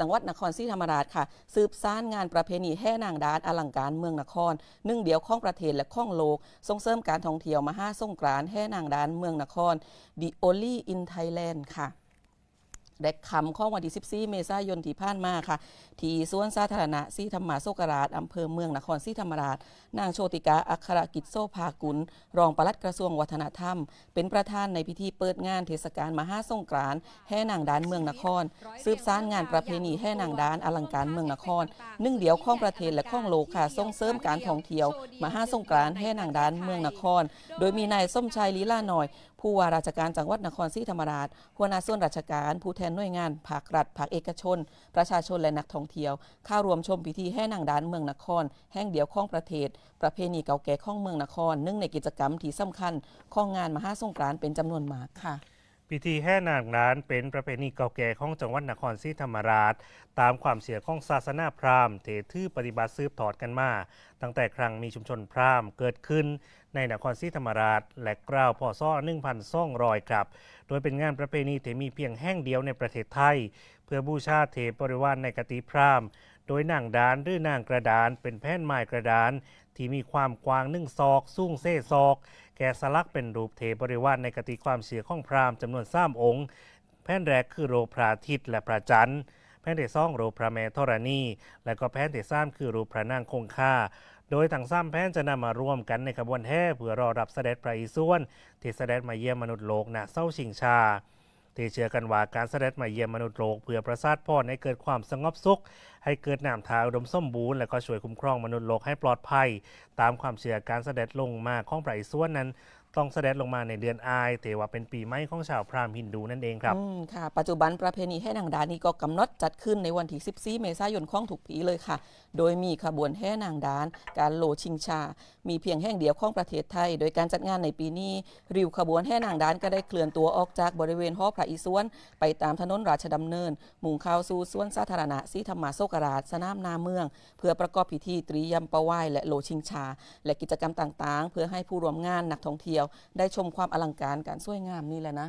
จังหวัดนครศรีธรรมราชค่ะ สืบสานงานประเพณีแห่นางดานอลังการเมืองนคร หนึ่งเดียวของประเทศและของโลก ส่งเสริมการท่องเที่ยวมาห้าสงกรานต์แห่นางดานเมืองนคร The Only in Thailand ค่ะ ได้คำข้องวันที่14เมษายนที่ผ่านมาค่ะ ที่สวนสาธารณะศรีธรรมาโซกราชอำเภอเมืองนครศรีธรรมราช นางโชติกาอัครกิจโซภากุล รองปลัดกระทรวงวัฒนธรรม เป็นประธานในพิธีเปิดงานเทศกาลมหาสงกรานต์แห่นางดานเมืองนคร สืบสานงานประเพณีแห่นางดานอลังการเมืองนคร นึ่งเดียวข้องประเทศและข้องโลกค่ะส่งเสริมการท่องเที่ยวมหาสงกรานต์แห่นางดานเมืองนคร โดยมีนายส้มชัยลีลาหน่อย ผู้ว่าราชการจังหวัดนครศรีธรรมราชหัวหน้าส่วนราชการผู้แทนหน่วยงานภาครัฐภาคเอกชน ประชาชนและนักท่องเที่ยว เข้ารวมชมพิธีแห่นางดานเมืองนคร แห่งเดียวของประเทศ ประเพณีเก่าแก่ของเมืองนครเนึ่งในกิจกรรมที่สำคัญของงานมหาสงกรานต์เป็นจำนวนมากค่ะ พิธีแห่นางร้านเป็นประเพณีเก่าแก่ของจังหวัดนครศรีธรรมราช ตามความเชื่อของศาสนาพราหมณ์เททือปฏิบัติสืบทอดกันมา ตั้งแต่ครั้งมีชุมชนพราหมณ์เกิดขึ้นในนครศรีธรรมราช และกล่าวพศ1,200ครับ โดยเป็นงานประเพณีที่มีเพียงแห่งเดียวในประเทศไทย เพื่อบูชาเทพบริวารในกติพราหมณ์ โดยนางดานหรือนางกระดานเป็นแผ่นไม้กระดาน ที่มีความกว้างหนึ่งศอก สูงเซ่ศอก แกสลักเป็นรูปเทพบริวารในกติความเชื่อของพราหมณ์จำนวนสามองค์ แผ่นแรกคือโรพระอาทิตย์และพระจันทร์แผ่นที่สองโรพระแม่ธรณี และก็แผ่นที่สามคือรูปพระนางคงคาโดยทั้งสามแผ่นจะนำมารวมกันในขบวนแห่เพื่อรอรับเสด็จพระอิศวรที่เสด็จมาเยี่ยมมนุษย์โลกณเศร้าชิงชา ที่เชื่อกันว่าการเสด็จมาเยี่ยมมนุษย์โลกเพื่อประสาทพรให้เกิดความสงบสุข ให้เกิดน้ำทาอุดมสมบูรณ์และก็ช่วยคุ้มครองมนุษย์โลกให้ปลอดภัย ตามความเชื่อการเสด็จลงมาของพระอิศวรนั้น ต้องเสด็จลงมาในเดือนอายเทว่าเป็นปีใหม่ของชาวพราหมณ์ฮินดูนั่นเองครับอืมค่ะ ปัจจุบันประเพณีแห่นางดานี้ก็กำหนดจัดขึ้นในวันที่14เมษายนของทุกปีเลยค่ะ โดยมีขบวนแห่นางดาน การโลชิงชา มีเพียงแห่งเดียวของประเทศไทย โดยการจัดงานในปีนี้ ริวขบวนแห่นางดานก็ได้เคลื่อนตัวออกจากบริเวณหอพระอิศวรไปตามถนนราชดำเนิน มุ่งเข้าสู่สวนสาธารณะศรีธรรมาโซกราชสนามนาเมือง เพื่อประกอบพิธีตรียมประไหว้และโลชิงชา และกิจกรรมต่างๆ เพื่อให้ผู้ร่วมงานนักท่องเที่ยวยวได้ชมความอลังการการสวยงามนี่แหละนะ